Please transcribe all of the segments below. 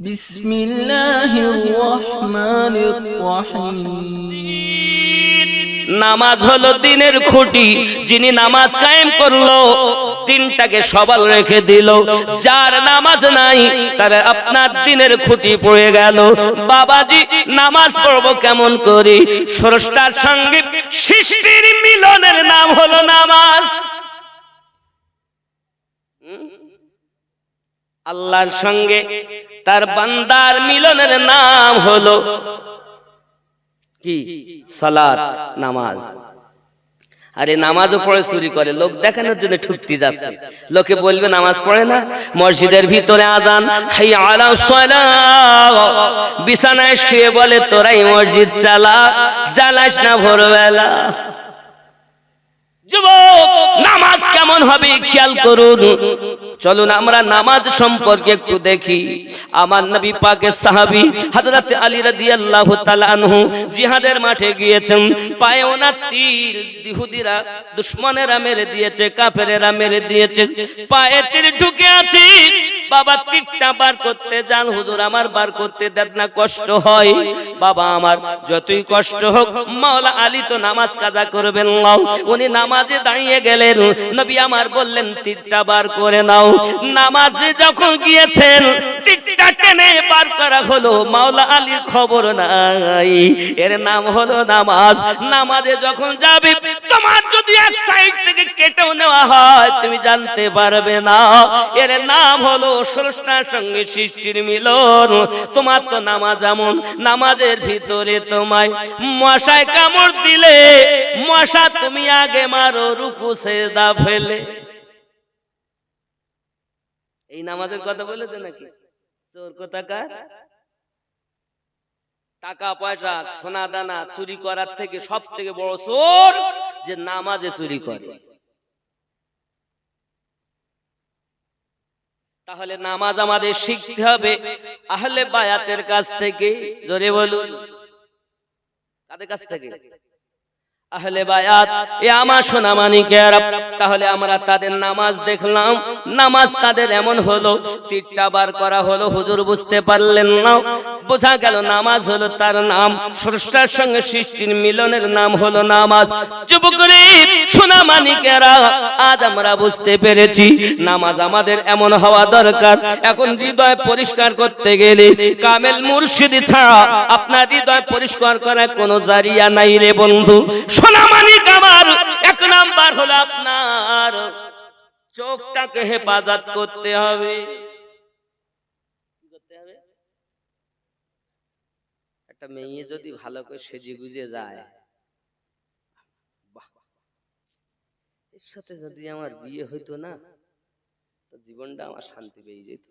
بسم الله الرحمن الرحيم নামাজ হলো দিনের খুঁটি যিনি নামাজ কায়েম করলো দিনটাকে সবাল রেখে দিল যার নামাজ নাই তার আপনার দিনের খুঁটি পড়ে গেল বাবাজি নামাজ পড়বো কেমন করি স্রষ্টার সঙ্গে সৃষ্টির মিলনের নাম হলো নামাজ আল্লাহর সঙ্গে তার বান্দার মিলনের নাম হলো কি? সালাত, নামাজ। আরে নামাজও পড়ে চুরি করে, লোক দেখানোর জন্য ঠুকতে যাচ্ছে। লোকে বলবে নামাজ পড়ে না, মসজিদের ভিতরে আজান, হাই আলা বিছানায় শুয়ে বলে, তোরাই মসজিদ চালা, জ্বালাস না ভোরবেলা। যুবক, নামাজ কেমন হবে? খেয়াল করুন। চলুন আমরা নামাজ সম্পর্কে একটু দেখি। আমার নবী পাকের সাহাবী হযরত আলী রাদিয়াল্লাহু তাআলা আনহু জিহাদের মাঠে গিয়েছেন। পায়ে ওনার তীর ইহুদিরা দুশমনেরা মেরে দিয়েছে, কাফেরেরা মেরে দিয়েছে। পায়ে তীর ঢুকে আছে। বাবা তীরটা বার করতে যান। হুজুর, আমার বার করতে দেন না, কষ্ট হয়। বাবা আমার, যতই কষ্ট হোক, মাওলা আলী তো নামাজ কাজা করবেন নাও উনি নামাজে দাঁড়িয়ে গেলেন। নবী আমার বললেন তীরটা বার করে নাও। নামাজে যখন গিয়েছেন জানতে পারবে না। নাম হলো স্রষ্টার সঙ্গে সৃষ্টির মিলন। তোমার তো নামাজ এমন, নামাজের ভিতরে তোমায় মশায় কামড় দিলে, মশা তুমি আগে মারো, রুকু ফেলে। এই নামাজের কথা বলেছে নাকি? চোর কোথাকার? টাকা পয়সা সোনা দানা চুরি করার থেকে সব থেকে বড় চোর যে নামাজে চুরি করে। তাহলে নামাজ আমাদের শিখতে হবে আহলে বায়াতের কাছ থেকে। জোরে বলুন। কাদের কাছ থেকে? আহলে বায়াত, এ আমার সোনা মানিকের তাহলে আমরা তাদের নামাজ দেখলাম। নামাজ তাদের এমন হলো, তীরটা বার করা হলো, হুজুর বুঝতে পারলেন না। বোঝা গেল নামাজ হলো তার নাম, স্রষ্টার সঙ্গে সৃষ্টির মিলনের নাম হলো নামাজ। যুবকরে, সোনা মানিকেরা, আজ আমরা বুঝতে পেরেছি, নামাজ আমাদের এমন হওয়া দরকার। এখন হৃদয় পরিষ্কার করতে গেলে কামেল মুর্শিদি ছাড়া আপনার হৃদয় পরিষ্কার করার কোনো জারিয়া নাই রে বন্ধু। সোনা মানিক আমার। এক নাম্বার হলো আপনার। চোখটাকে হেফাজত করতে হবে? একটা মেয়ে যদি ভালো করে যায়। এর সাথে যদি আমার বিয়ে হইতো না জীবনটা আমার শান্তি পেয়ে যেত।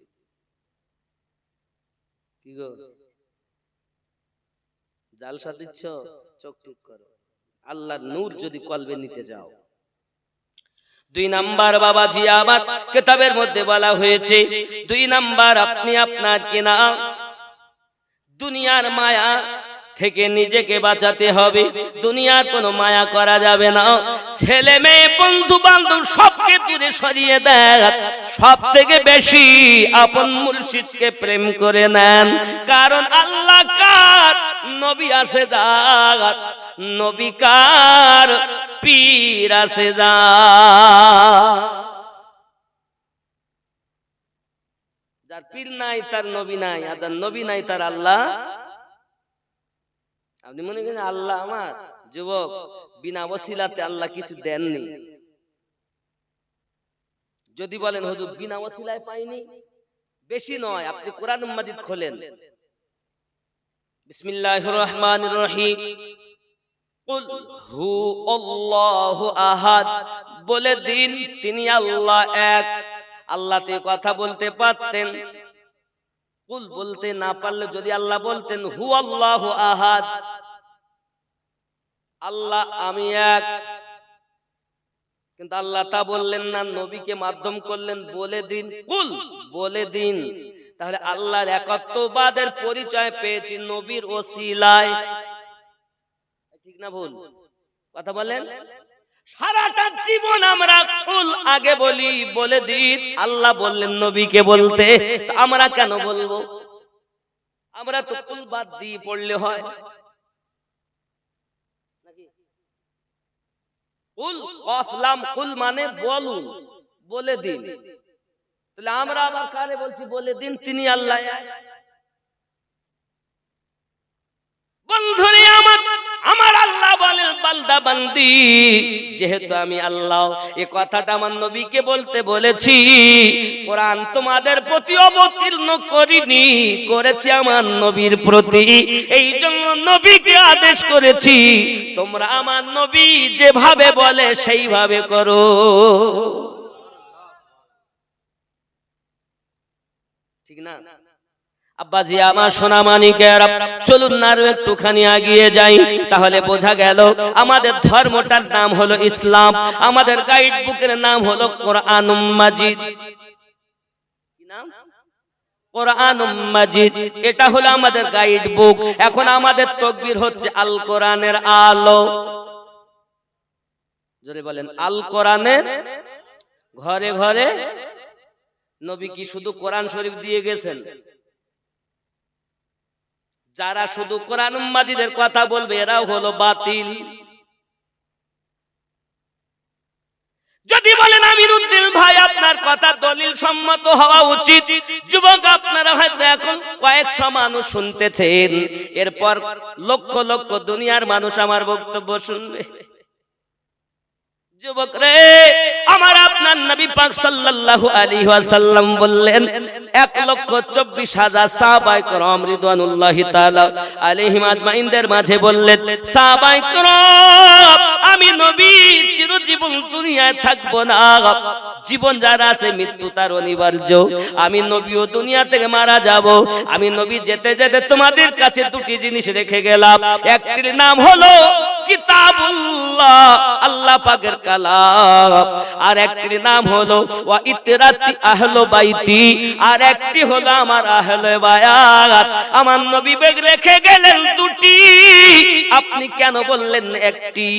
কি গো? জালসা দিচ্ছ? চোখ টুক করো। আল্লাহর নূর যদি কলবে নিতে যাও। দুই নাম্বার বাবাজি আমার কিতাবের মধ্যে বলা হয়েছে দুই নাম্বার আপনি আপনার কিনা দুনিয়ার মায়া থেকে নিজেকে বাঁচাতে হবে দুনিয়ার কোনো মায়া করা যাবে না। ছেলে মেয়ে বন্ধু বান্ধব সবকে দূরে সরিয়ে দেন সব থেকে বেশি আপন মুর্শিদকে প্রেম করে নেন কারণ আল্লাহ কার নবী আছে যার, নবী পীর আছে যার পীর নাই, তার নবী নাই, আর যার নবী নাই, তার আল্লাহ। আপনি মনে করেন আল্লাহ আমার? যুবক, বিনা ওসিলাতে আল্লাহ কিছু দেননি। যদি বলেন, হুজুর, বিনা ওসিলায় পাইনি? বেশি নয়, আপনি কোরআন মাজিদ খোলেন। বিসমিল্লাহির রহমানির রহিম। কুল হু আল্লাহু আহাদ। বলে দিন, তিনি আল্লাহ এক। আল্লাহতে কথা বলতে পারতেন। কুল বলতে না পারলে যদি আল্লাহ বলতেন, হু আল্লাহ আহাদ। আল্লাহ আমি এক। কিন্তু আল্লাহ তা বললেন না, নবীকে মাধ্যম করলেন, বলে দিন। কুল বলে দিন। তাহলে আল্লাহর একত্ববাদের পরিচয় পেয়েছি নবীর ওসিলায়। ঠিক না ভুল? কথা বলেন? সারাটা জীবন আমরা কুল আগে বলি বলে দিন আল্লাহ বললেন নবীকে বলতে আমরা কেন বলব? আমরা তো কুল বাদ দিয়ে পড়লে হয়? কুল কফ লাম কুল মানে বলুন বলে দিন। তাহলে আমরা আবার কারে বলছি? বলে দিন তিনি আল্লাহ। বন্ধুরে আমার আমার আল্লাহ বলেন, বান্দা, বান্দি, যেহেতু আমি আল্লাহ, এ কথাটা আমার নবীকে বলতে বলেছি। কোরআন তোমাদের প্রতি অবতীর্ণ করিনি, করেছি আমার নবীর প্রতি। এই জন্য নবীকে আদেশ করেছি, তোমরা আমার নবী যেভাবে বলে সেইভাবে করো। ঠিক না? আব্বাজি, আমার সোনা মানিকের চলুন না একটুখানি আগিয়ে যাই। তাহলে বোঝা গেল আমাদের ধর্মটার নাম হলো ইসলাম। আমাদের গাইড বুকের নাম হলো কোরআন এটা হলো আমাদের গাইড বুক এখন আমাদের তকবির হচ্ছে আল কোরআনের আলো। জোরে বলেন আল কোরআনের ঘরে ঘরে নবী কি শুধু কোরআন শরীফ দিয়ে গেছেন? যারা শুধু কোরআন মাজিদের কথা বলবে এরাও হলো বাতিল। যদি বলেন আমিরুদ্দিন ভাই আপনার কথা দলিল সম্মত হওয়া উচিত। যুবক আপনারা হয়তো এখন কয়েকশো মানুষ শুনতেছেন। এরপর লক্ষ লক্ষ দুনিয়ার মানুষ আমার বক্তব্য শুনবে। যুবক রে, আমার আপনার নবী পাক সাল্লাল্লাহু আলাইহি ওয়াসাল্লাম বললেন, এক লক্ষ চব্বিশ হাজার সাহাবাই করম রিদওয়ানুল্লাহি তাআলা আলাইহিম আজমাইনদের মাঝে বললেন করম, আমি নবী চিরজীবন দুনিয়ায় থাকব না। জীবন যার আছে, মৃত্যু তার অনিবার্য। আমি নবীও দুনিয়া থেকে মারা যাব। আমি নবী যেতে যেতে তোমাদের কাছে দুটি জিনিস রেখে গেলাম। একটির নাম হলো কিতাবুল্লাহ। আল্লাহ পাকের কালাম। আর একটির নাম হলো ওয়া ইতরাতি আহলো বাইতি। আর একটি হলো আমার আহলে বায়াত। আমার নবী বেগ রেখে গেলেন দুটি। আপনি কেন বললেন একটি?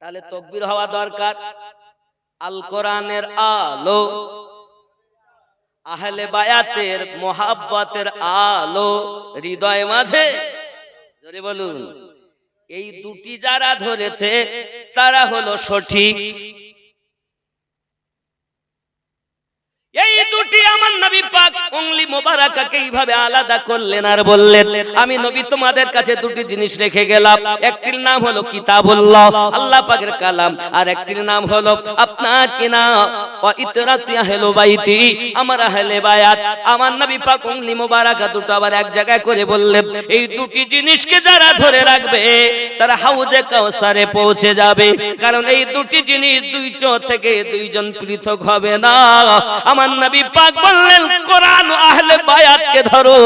তাহলে তকবির হওয়া দরকার। আল কোরআনের আলো। আহলে বায়াতের মোহাব্বতের আলো। হৃদয় মাঝে। বলুন। এই দুটি যারা ধরেছে তারা হলো সঠিক। এই দুটি আমার নবী পাক উংলি মোবারকাকে এইভাবে আলাদা করলেন আর বললেন, আমি নবী তোমাদের কাছে দুটি জিনিস রেখে গেলাম। একটির নাম হলো কিতাবুল্লাহ, আল্লাহ পাকের কালাম। আর একটির নাম হলো আপনার কি নাম ওয়া ইতরাতু আহলু বাইতি, আমার আহলে বায়াত। আমার নবী পাক উংলি মোবারকা দুটো আবার এক জায়গায় করে বললেন, এই দুটি জিনিসকে যারা ধরে রাখবে, তারা হাউজে কাউসারে পৌঁছে যাবে। কারণ এই দুটি জিনিস দুইটো থেকে দুইজন পৃথক হবে না। আমার নবী পাক বললেন, কোরআন আহলে বায়াতকে ধরো।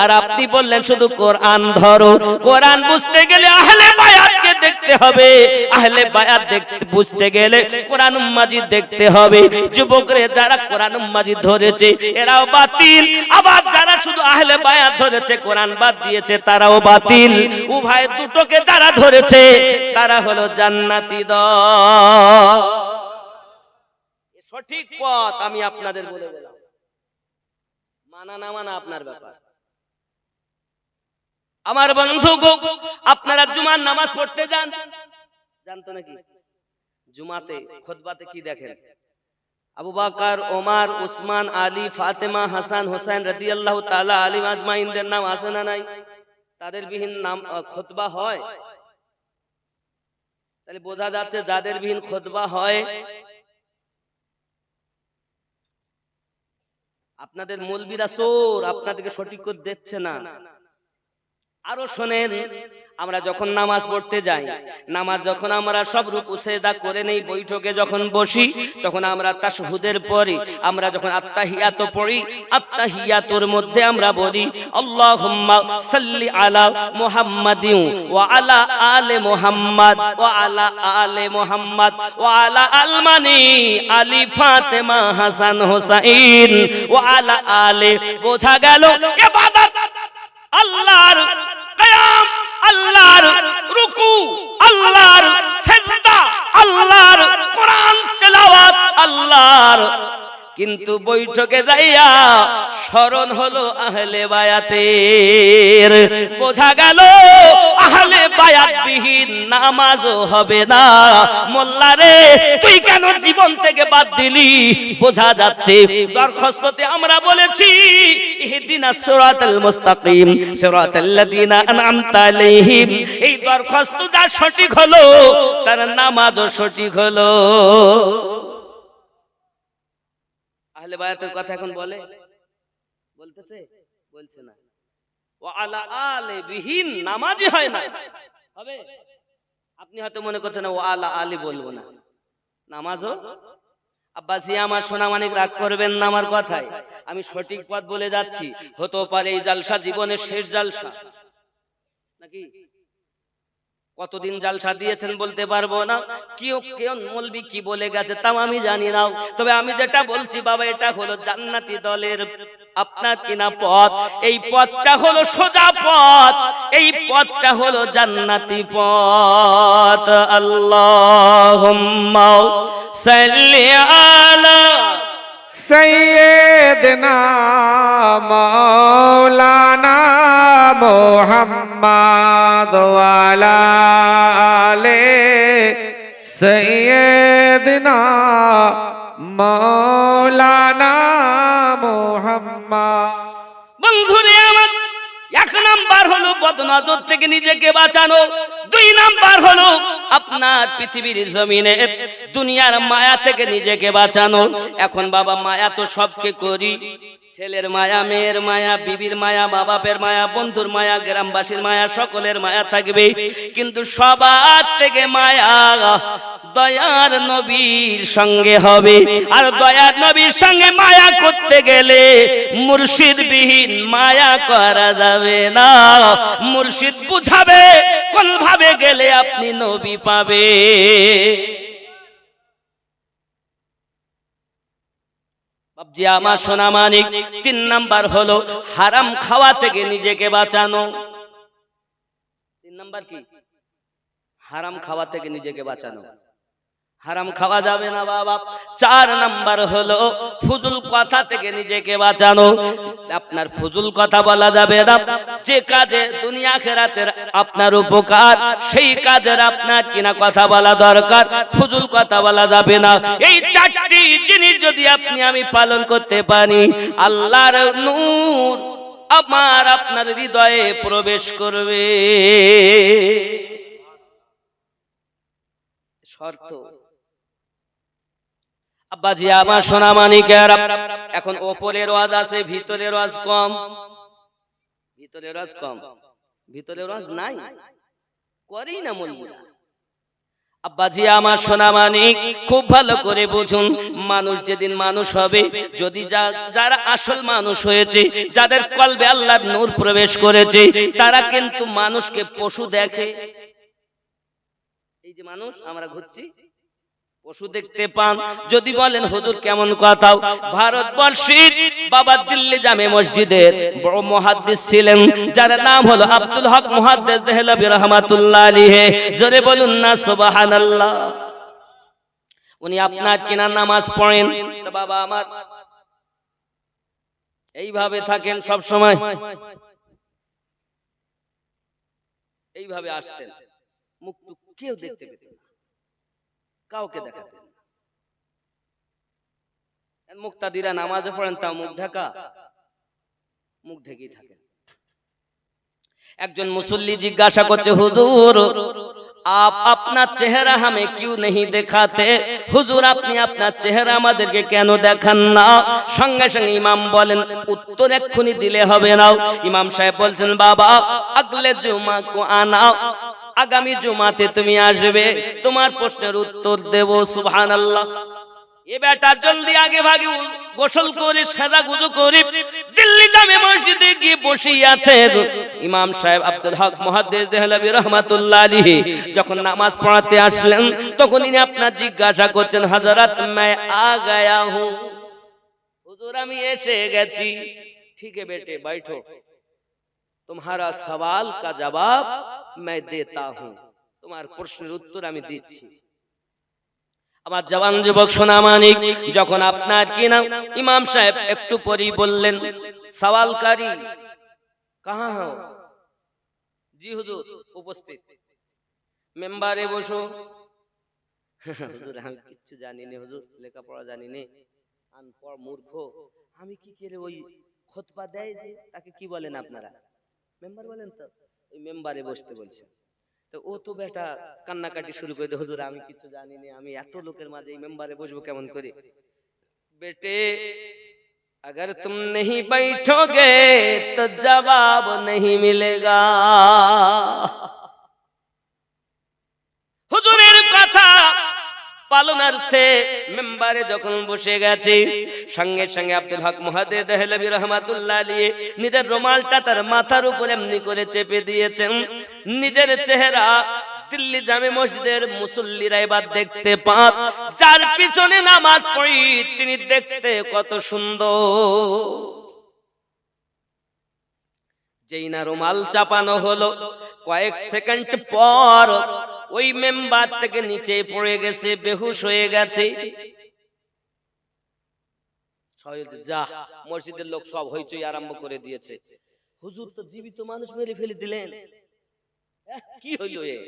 আর আপনি বললেন, শুধু কোরআন ধরো। কোরআন বুঝতে গেলে আহলে বায়াতকে দেখতে হবে। আহলে বায়াত দেখতে বুঝতে গেলে কোরআন মাজিদ দেখতে হবে। যুবকরে যারা কোরআন মাজিদ ধরেছে, এরাও বাতিল। আবার যারা শুধু আহলে বায়াত ধরেছে, কোরআন বাদ দিয়েছে, তারাও বাতিল। উভয় দুটোকে যারা ধরেছে, তারা হলো জান্নাতি দল। সঠিক পথ আমি আপনাদের বলে দিলাম। মানা না মানা আপনার ব্যাপার। আমার বন্ধু আপনারা জুমার নামাজ পড়তে যান। জানতো নাকি? জুমাতে খুতবাতে কি দেখেন? আবু বাকার, ওমার, উসমান, আলী, ফাতেমা, হাসান হোসেন রাদিয়াল্লাহু তাআলা আলিম আজমাইনদের নাম আছে না নাই? তাদের বিহীন নাম খোদবা হয়? তাহলে বোঝা যাচ্ছে যাদের বিহীন খোদবা হয় আপনাদের মলবিরা চোর আপনাদেরকে সঠিক করে দেখছে না। আরও শোনেন আমরা যখন নামাজ পড়তে যাই, নামাজ যখন আমরা সব রূপ সেদা করে নেই, বৈঠকে যখন বসি, তখন আমরা তাশহুদের পরে আমরা যখন আত্তাহিয়াত পড়ি, আত্তাহিয়াতুর মধ্যে আমরা বলি, আল্লাহুম্মা সাল্লি আলা মুহাম্মাদিন ওয়া আলা আলে মুহাম্মাদ ওয়া আলা আলে মুহাম্মাদ ওয়া আলা আলমানি আলী ফাতেমা হাসান হোসাইন ওয়া আলা আলে। বোঝা গেল ইবাদত আল্লাহর কিয়াম আল্লাহর রুকু আল্লাহর সিজদা আল্লাহর কোরআন তেলাওয়াত আল্লাহর কিন্তু বৈঠকে যাইয়া স্মরণ হলো আহলে বায়াতের। বোঝা গেল আহলে বায়াত বিহীন নামাজও হবে না। মোল্লারে তুই কেন জীবন থেকে বাদ দিলি? বোঝা যাচ্ছে দরখাস্ততে আমরা বলেছি ইহদিনা সিরাতাল মুস্তাকিম সিরাতাল লাযিনা আনআমতা আলাইহিম। এই দরখাস্ত যা সঠিক হলো তার নামাজও সঠিক হলো। আহলে বায়াতের কথা এখন বলে। বলতেছে? বলছে না। ও আলা আলে বিহীন নামাজই হয় না। হবে? আপনি হয়তো মনে করছেন ও আলা আলি বলব না। নামাজও? আব্বাসি, আমার সোনা মানিক রাগ করবেন না আমার কথায়। আমি সঠিক পথ বলে যাচ্ছি। হতেও পারে এই জালসা, জীবনের শেষ জালসা। নাকি? কতদিন জালসা দিয়েছেন বলতে পারব না। কেউ কেউ মলবি কি বলে গেছে, তাও আমি জানি না। তবে আমি যেটা বলছি বাবা, এটা হলো জান্নাতি দলের আপনার কিনা পথ। এই পথটা হলো সোজা পথ। এই পথটা হলো জান্নাতি পথ। আল্লাহুম্মা সাল্লি আলা সৈয়দনা মৌলানা মোহাম্মদ ওয়ালালে সৈয়দনা মৌলানা মোহাম্মদ বন্ধুরে আমার এক নাম্বার হলো বদনজর থেকে নিজেকে বাঁচানো, দুই নাম্বার হলো আপনার পৃথিবীর জমিনে দুনিয়ার মায়া থেকে নিজেকে বাঁচানো। এখন বাবা মায়া তো সবকে করি। ছেলের মায়া, মেয়ের মায়া, বিবির মায়া মা বাপের মায়া, বন্ধুর মায়া, গ্রামবাসীর মায়া, সকলের মায়া থাকবে। কিন্তু সবার থেকে মায়া দয়ার নবীর সঙ্গে হবে। আর দয়ার নবীর সঙ্গে মায়া করতে গেলে মুর্শিদ বিহীন মায়া করা যাবে না। মুর্শিদ বুঝাবে কোন ভাবে গেলে আপনি নবী পাবে বাবজি আমার সোনা মানিক তিন নাম্বার হলো হারাম খাওয়া থেকে নিজেকে বাঁচানো। তিন নাম্বার কি? হারাম খাওয়া থেকে নিজেকে বাঁচানো। হারাম খাওয়া যাবে না বাবা। চার নাম্বার হলো, ফুজুল কথা থেকে নিজেকে বাঁচানো। আপনার ফুজুল কথা বলা যাবে না। যে কাজে দুনিয়া খেরাতের আপনার উপকার, সেই কাজের আপনার কিনা কথা বলা দরকার। ফুজুল কথা বলা যাবে না। এই চারটি জিনিস যদি আপনি আমি পালন করতে পারি, আল্লাহর নূর আমার আপনার হৃদয়ে প্রবেশ করবে। শর্ত। আব্বাজি আমার সোনা মানিকের, এখন ওপরের ওয়াজ আছে, ভিতরের ওয়াজ কম। ভিতরের ওয়াজ কম। ভিতরের ওয়াজ নাই। করেই না মলবুরা আব্বাজি আমার সোনা মানিক, খুব ভালো করে বুঝুন, মানুষ যেদিন মানুষ হবে, যদি যারা আসল মানুষ হয়েছে, যাদের কলবে আল্লাহর নূর প্রবেশ করেছে, তারা কিন্তু মানুষকে পশু দেখে। এই যে মানুষ, আমরা ঘুরছি। পশু দেখতে পান। যদি বলেন, হুজুর, কেমন কথা? ভারতবর্ষের বাবা দিল্লি জামে মসজিদের বড় মুহাদ্দিস ছিলেন, যার নাম হলো আব্দুল হক মুহাদ্দিস দেহলভী রহমাতুল্লাহ আলাইহি। জোরে বলুন না, সুবহানাল্লাহ। উনি আপনার কিনা নামাজ পড়েন। তো বাবা আমার, এইভাবে থাকেন সব সময় এইভাবে আসতেন। মুখ কেউ দেখতে পেতেন কাউকে দেখাতেন মুক্তাদিরা নামাজে পড়েন তা মুখ ঢাকা। মুখ ঢেকেই থাকেন। একজন মুসল্লি জিজ্ঞাসা করছে হুজুর আপ আপনার চেহারা হামে কিউ নেই দেখাতে? হুজুর আপনি আপনার চেহারা আমাদেরকে কেন দেখান না? সঙ্গে সঙ্গে ইমাম বলেন উত্তর এক্ষুনি দিলে হবে না ইমাম সাহেব বলছেন বাবা আগলে জুমা কো আনা আগামী জুমাতে তুমি আসবে। তোমার প্রশ্নের উত্তর দেব সুহান আল্লাহ এ বেটা জলদি আগে ভাগে গোসল করে, সাজা গুজো করে দিল্লি জামে মসজিদে গিয়ে বসে আছে। ইমাম সাহেব আব্দুল হক মুহাদ্দিস দেহলাবি রহমাতুল্লাহ আলী যখন নামাজ পড়াতে আসলেন তখন ইনি আপনার জিজ্ঞাসা করছেন হাজারাত মাই আ গায়া হুজুর, আমি এসে গেছি। ঠিক বেটে, বাইঠো। तुम्हारा सवाल का जवाब मैं देता हूं তোমার প্রশ্নের উত্তর আমি দিচ্ছি আমার জওয়ান যুবক সোনা মানিক যখন আপনার কি নাম ইমাম সাহেব একটু পরেই বললেন সওয়ালকারী কাহা হো জি হুজুর উপস্থিত মেম্বারে বসো হুজুর আমি কিচ্ছু জানি না হুজুর লেখাপড়া জানি না আনপড় মূর্খ আমি কি করে ওই খোতবা দেয় যে তাকে কি বলেন আপনারা মেম্বার বলেন তো ওই মেম্বারে বসতে বলছেন তো ও তো বেটা কান্নাকাটি শুরু করে দিয়ে, হুজুর আমি কিছু জানি না আমি এত লোকের মাঝে এই মেম্বারে বসবো কেমন করে বেটে अगर तुम नहीं बैठोगे तो जवाब नहीं मिलेगा পালনার্থে মেম্বারে যখন বসে গেছে, সঙ্গে সঙ্গে আব্দুল হক মহাদে দেহলবি রহমাতুল্লাহ আলিয়ে নিজের রুমালটা তার মাথার উপর এমনি করে চেপে দিয়েছেন। নিজের চেহারা দিল্লি জামে মসজিদের মুসল্লিরা এবার দেখতে পান। যার পিছনে নামাজ পড়ি, তিনি দেখতে কত সুন্দর। যেই না রুমাল চাপানো হলো, কয়েক সেকেন্ড পর ওই মেম্বার থেকে নিচে পড়ে গেছে, বেহুশ হয়ে গেছে। যা মসজিদের লোক সব হইচই আরম্ভ করে দিয়েছে। হুজুর তো জীবিত মানুষ মেরে ফেলে দিলেন। কি হইল এ?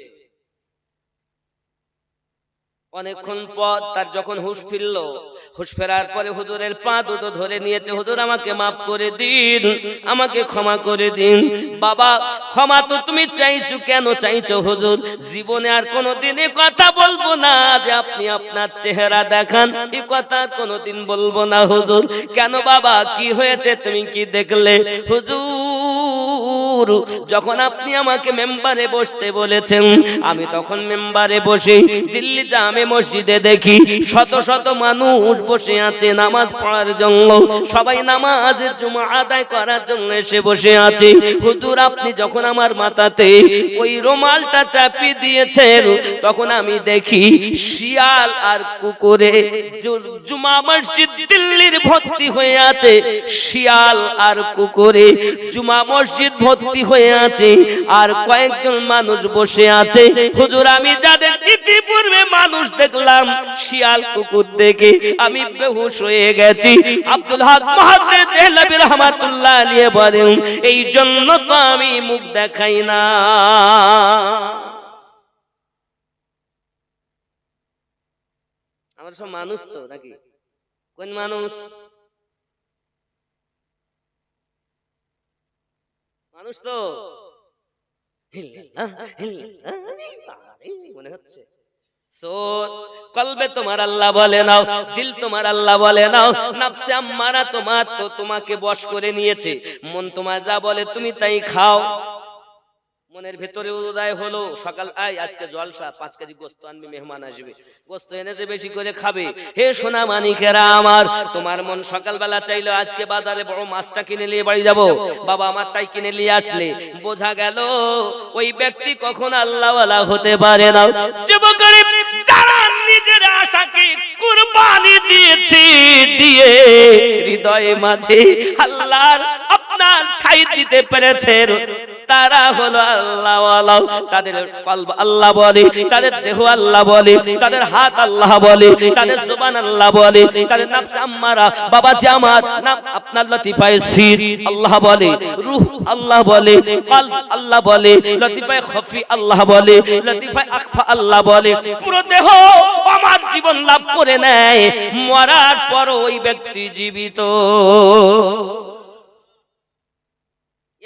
অনেকক্ষণ পর তার যখন হুশ ফিরল, হুশ ফেরার পরে হুজুরের পা দুটো ধরে নিয়েছে, হুজুর, আমাকে মাফ করে দিন, আমাকে ক্ষমা করে দিন। বাবা, ক্ষমা তো তুমি চাইছো, কেন চাইছো হুজুর? জীবনে আর কোনো দিনে কথা বলব না যে আপনি আপনার চেহারা দেখান এই কথা কোনোদিন বলব না হুজুর। কেন বাবা, কি হয়েছে তুমি কি দেখলে? হুজুর যখন আপনি আমাকে মেম্বারে বসতে বলেছেন, আমি তখন মেম্বারে বসে দিল্লি জামে মসজিদে দেখি শত শত মানুষ বসে আছে নামাজ পড়ার জন্য। সবাই নামাজের জুমা আদায় করার জন্য এসে বসে আছে। হুজুর, আপনি যখন আমার মাথাতে ওই রুমালটা চাপিয়ে দিয়েছেন, তখন আমি দেখি শিয়াল আর কুকুরে জুমা মসজিদ দিল্লির ভর্তি হয়ে আছে। শিয়াল আর কুকুরে জুমা মসজিদ ভর্তি হয়ে আছে, আর কয়েকজন মানুষ বসে আছে। হুজুর, আমি যাদের ইতিপূর্বে মানুষ দেখলাম, শিয়াল কুকুর দেখে আমি বেহুশ হয়ে গেছি। আব্দুল হক মহাদ্দেদ দেহলভী রহমাতুল্লাহ আলিয়ে বলেন, এই জন্য তো আমি মুখ দেখাই না। আমরা সব মানুষ তো, নাকি? কোন মানুষ? মানুষ তো। মনে হচ্ছে। কলবে তোমার আল্লাহ বলে নাও, দিল তোমার আল্লাহ বলে নাও, নাফসে আম্মারা তোমার তো তোমাকে বশ করে নিয়েছে। মন তোমার যা বলে তুমি তাই খাও। মনের ভেতরে উদয় হলো। সকাল আই আজকে জলসা, পাঁচ কেজি গোস্ত আনবি, মেহমান আসবে। গোস্ত এনে যে বেশি করে খাবে। হে সোনা মানিকেরা আমার, তোমার মন সকালবেলা চাইলো আজকে বাজারে বড় মাছটা কিনে নিয়ে বাড়ি যাব। বাবা আমার তাই কিনে নিয়ে আসলে। বোঝা গেল, ওই ব্যক্তি কখন আল্লাহওয়ালা হতে পারে না। যুবকরে যারা নিজের আশাকে কুরবানি দিয়েছে, দিয়ে হৃদয়ে মাঝে আল্লাহর আপনার ঠাই দিতে পেরেছেন। তারা হলো আল্লাহ তাদের আল্লাহ বলে, তাদের দেহ আল্লাহ বলে, তাদের হাত আল্লাহ বলে, তাদের জবান আল্লাহ বলে, তাদের বাবা জামাত নাম আপনার সির আল্লাহ বলে, রূহ আল্লাহ বলে আল্লাহ বলে, লতিফায় খফি আল্লাহ বলে, লতিফায় আখফা আল্লাহ বলে। পুরো দেহ আমার জীবন লাভ করে নেয়। মরার পর ওই ব্যক্তি জীবিত।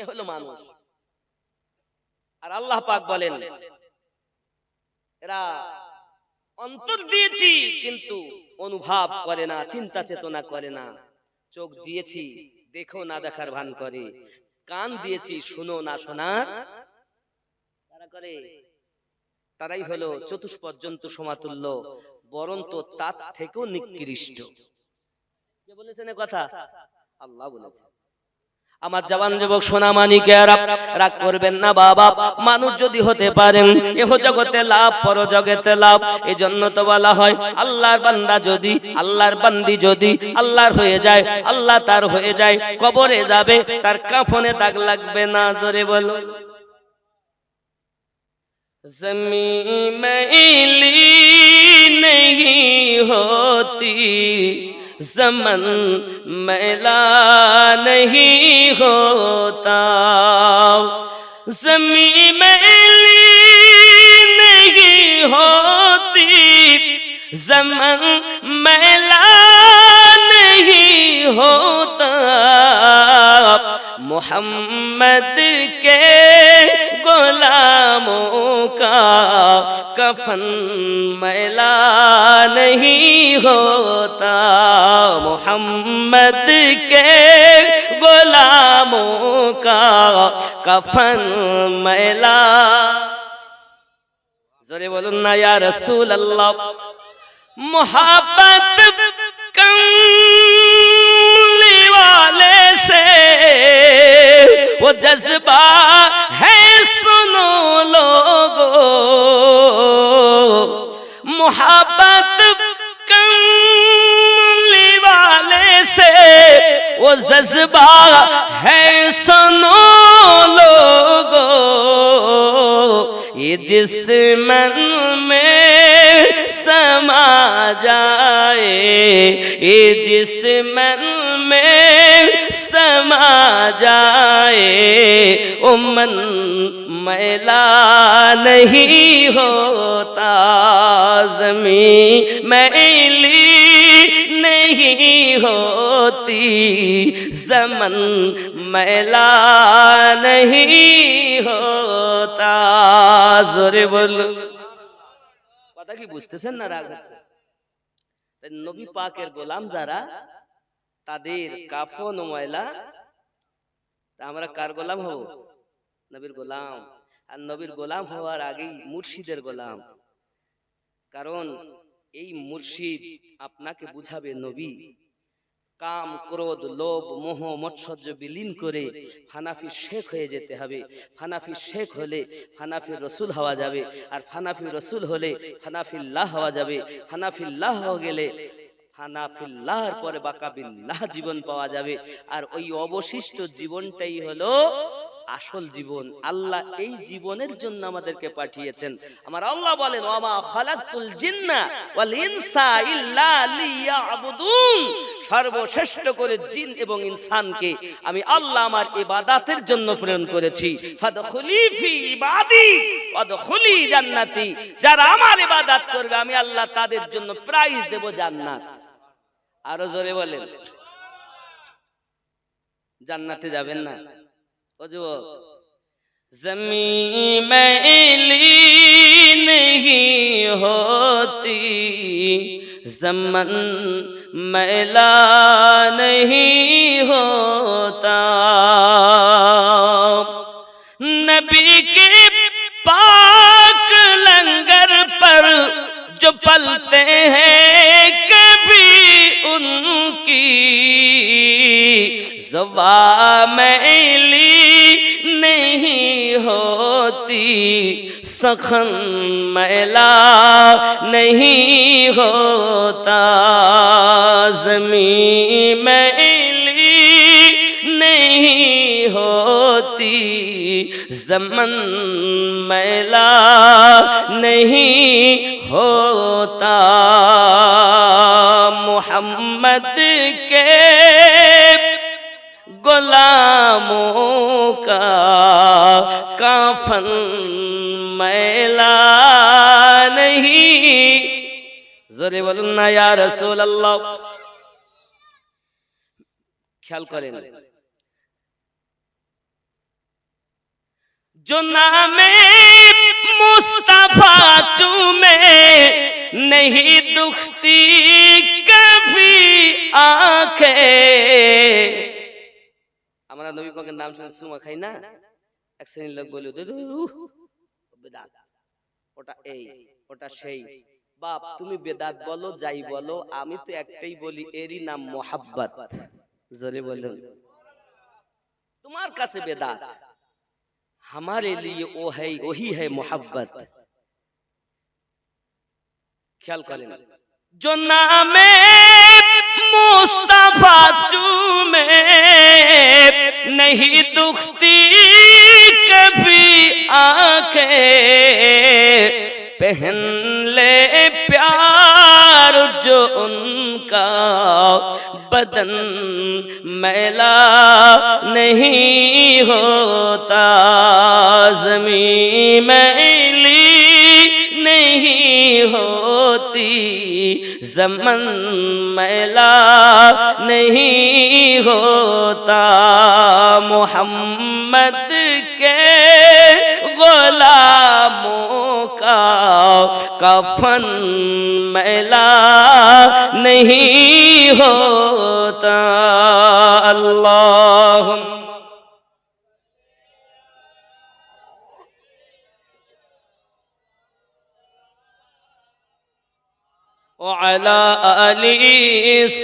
এ হলো মানুষ। আর আল্লাহ পাক বলেন এরা অন্তর দিয়েছি কিন্তু অনুভব করে না চিন্তা চেতনা করে না। চোখ দিয়েছি দেখো না দেখার ভান করে। কান দিয়েছি শুনো না শোনার তারা করে তারাই হলো চতুষ্পদ জন্তু সমাতুল্য বরন্ত তার থেকেও নিকৃষ্ট। কে বলেছেন কথা? আল্লাহ বলেছে। আমার জওয়ান যুবক সোনা মানিকের রাগ করবেন না বাবা মানুষ যদি হতে পারেন এহ জগতে লাভ পর জগতে লাভ এই জন্য তো বলা হয় আল্লাহর বান্দা যদি আল্লাহর বান্দি যদি আল্লাহর হয়ে যায় আল্লাহ তার হয়ে যায় কবরে যাবে তার কাফনে দাগ লাগবে না জোরে বলো जमी मैली नहीं होती زمن میلا نہیں ہوتا زمین میلی نہیں ہوتی زمن میلا नहीं होता मोहम्मद के गुलामों का कफन मैला नहीं होता मोहम्मद के गुलामों का कफन मैला জোরে বলুন না ইয়া রসুল আল্লাহ मोहब्बत कमली والے سے وہ جذبہ ہے، سنو لوگو، محبت کملی والے سے وہ جذبہ ہے، سنو لوگو، یہ جس من میں سما جائے یہ جس من میں سما جائے، امن میلا نہیں ہوتا، زمین میلی نہیں ہوتی، زمن میلا نہیں ہوتا زور بولو কি বুঝতেছেন না রাগ হচ্ছে। নবী পাকের গোলাম যারা, তাদের কাফন ময়লা আমরা কার গোলাম হব? নবীর গোলাম। আর নবীর গোলাম হওয়ার আগেই মুর্শিদের গোলাম। কারণ এই মুর্শিদ আপনাকে বুঝাবে নবী। কাম, ক্রোধ, লোভ, মোহ মৎসর্য বিলীন করে ফানাফি শেখ হয়ে যেতে হবে। ফানাফি শেখ হলে ফানাফি রসুল হওয়া যাবে আর ফানাফি রসুল হলে ফানাফিল্লাহ হওয়া যাবে। ফানাফিল্লাহ হওয়া গেলে ফানাফিল্লাহর পরে বাকাবিল্লাহ জীবন পাওয়া যাবে। আর ওই অবশিষ্ট জীবনটাই হলো আসল জীবন আল্লাহ এই জীবনের জন্য আমাদেরকে পাঠিয়েছেন। আমার আল্লাহ বলেন ওয়ামা খালাকুল জিন্না ওয়াল ইনসা ইল্লা লিয়াবুদুন। সর্বশ্রেষ্ঠ করে জিন এবং ইনসানকে আমি আল্লাহ আমার ইবাদাতের জন্য প্রেরণ করেছি। ফাদখুলি ফি ইবাদি ওয়াদখুলি জান্নাতি। যারা আমার ইবাদত করবে আমি আল্লাহ তাদের জন্য প্রাইজ দেব জান্নাত। আরও জোরে বলেন। জান্নাতে যাবেন না? جو زمین میلی نہیں ہوتی، زمن میلا نہیں ہوتا۔ نبی کے پاک لنگر پر جو پلتے ہیں کبھی ان کی زبان میں سخن میلا نہیں ہوتا زمین میلی نہیں ہوتی زمن میلا نہیں ہوتا محمد کے غلاموں کا کافن मैला नहीं জোরে বলুন না ইয়া রাসূলুল্লাহ খেয়াল করেন जो नामे मुस्तफा चूमे नहीं दुखती कभी आंखें আমরা নবী পাকের নাম শুনে সুমা খাই না এক শ্রেণীর লোক বলে "ধুর, উহ, বেদাত ওটা এই ওটা সেই বাপ তুমি বেদাত বলো যাই বলো আমি তো একটাই বলি এরই নাম মোহাব্বত জোরে বলুন তোমার কাছে বেদাত हमारे लिए वो है वही है मोहब्बत ख्याल करें जो नामे मुस्तफा चूमे नहीं दुखती कभी आंखें पहन ले प्यार जो उनका बदन मैला नहीं होता जमी मैली नहीं होती जमन मैला नहीं होता मोहम्मद کفن میلا نہیں ہوتا اللہ وعلى آل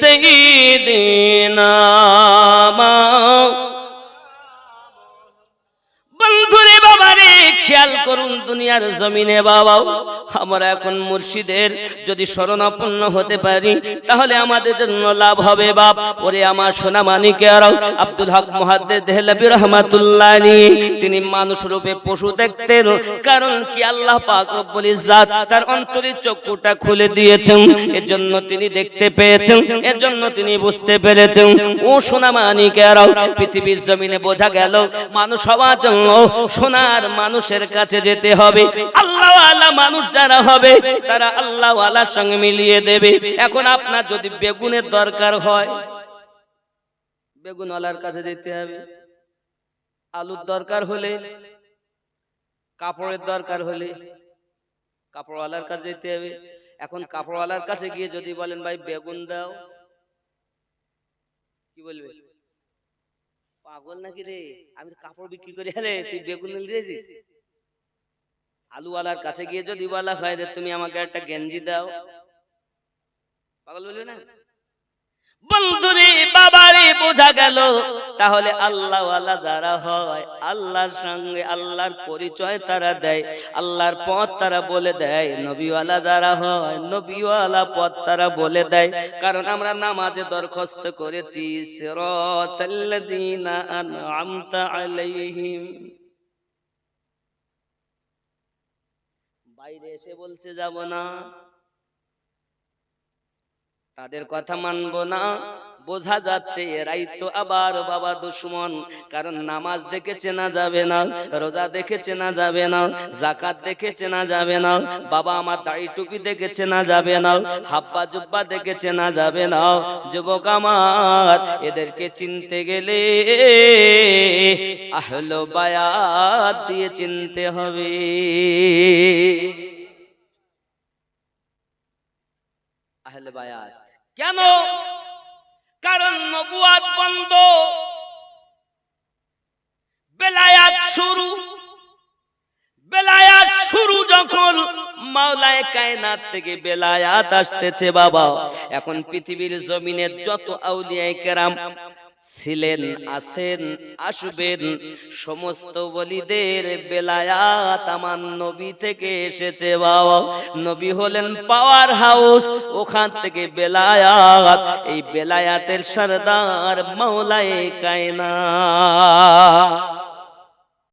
سيدنا ما বন্ধুরে বাবারে খেয়াল করুন দুনিয়ার জমিনে বাবা আমরা এখন মুর্শিদের যদি শরণাপন্ন হতে পারি, তাহলে আমাদের জন্য লাভ হবে বাপ। ওরে আমার সোনা মানিকেরাও আব্দুল হক দেহলবি রহমাতুল্লাহ, তিনি মানুষ রূপে পশু দেখতেন, কারণ কি আল্লাহ পাক রব্বুল ইজ্জাত তার অন্তরের চক্ষুটা খুলে দিয়েছেন এর জন্য তিনি দেখতে পেয়েছেন এর জন্য তিনি বুঝতে পেরেছেন। ও সোনা মানিকেরাও পৃথিবীর জমিনে বোঝা গেল, মানুষ হওয়ার জন্য সোনার মানুষের কাছে যেতে হবে। আল্লাহ আল্লাহ মানুষ যারা হবে, তারা আল্লাহ আল্লাহর সঙ্গে মিলিয়ে দেবে। এখন আপনার যদি বেগুনের দরকার হয়, বেগুনওয়ালার কাছে যেতে হবে। আলুর দরকার হলে, কাপড়ের দরকার হলে কাপড়ওয়ালার কাছে যেতে হবে। এখন কাপড়ওয়ালার কাছে গিয়ে যদি বলেন, ভাই, বেগুন দাও। কি বলবে? পাগল নাকি রে? আমি কাপড় বিক্রি করি। আরে, তুই বেগুন দিয়েছিস? আলুওয়ালার কাছে গিয়ে যদি বলা হয় যে তুমি আমাকে একটা গেঞ্জি দাও। পাগল বলবে না? তাহলে আল্লাহ যারা হয়, আল্লাহর সঙ্গে আল্লাহর পরিচয় তারা দেয়, আল্লাহর পথ তারা বলে দেয়, নবীওয়ালা যারা হয়, নবীওয়ালা পথ তারা বলে দেয়। কারণ আমরা নামাজে দরখাস্ত করেছি, সিরাতাল্লাযীনা বাইরে এসে বলছে যাব না। তাদের কথা মানব না। বোঝা যাচ্ছে এরাই তো আবার বাবা দুশ্মন। কারণ নামাজ দেখে চেনা যাবে না, রোজা দেখে চেনা যাবে না জাকাত দেখে চেনা যাবে না, বাবা আমার দাড়ি টুপি দেখে চেনা যাবে না, হাব্বা জুব্বা দেখে চেনা যাবে না। যুবক আমার, এদেরকে চিনতে গেলে আহলো বায়াত দিয়ে চিনতে হবে। আহলে বায়াত। কেন? কারণ নবুয়াত বন্ধ। বেলায়াত শুরু। বেলায়াত শুরু যখন মাওলায় কায়নাত থেকে বেলায়াত আসতেছে বাবা। এখন পৃথিবীর জমিনের যত আউলিয়ায় কেরাম ছিলেন, আছেন, আসবেন। সমস্ত বলিদের বেলায়াত আমার নবী থেকে এসেছে, বাবা। নবী হলেন পাওয়ার হাউস ওখান থেকে বেলায়াত, এই বেলায়াতের সরদার মাওলায় কায়না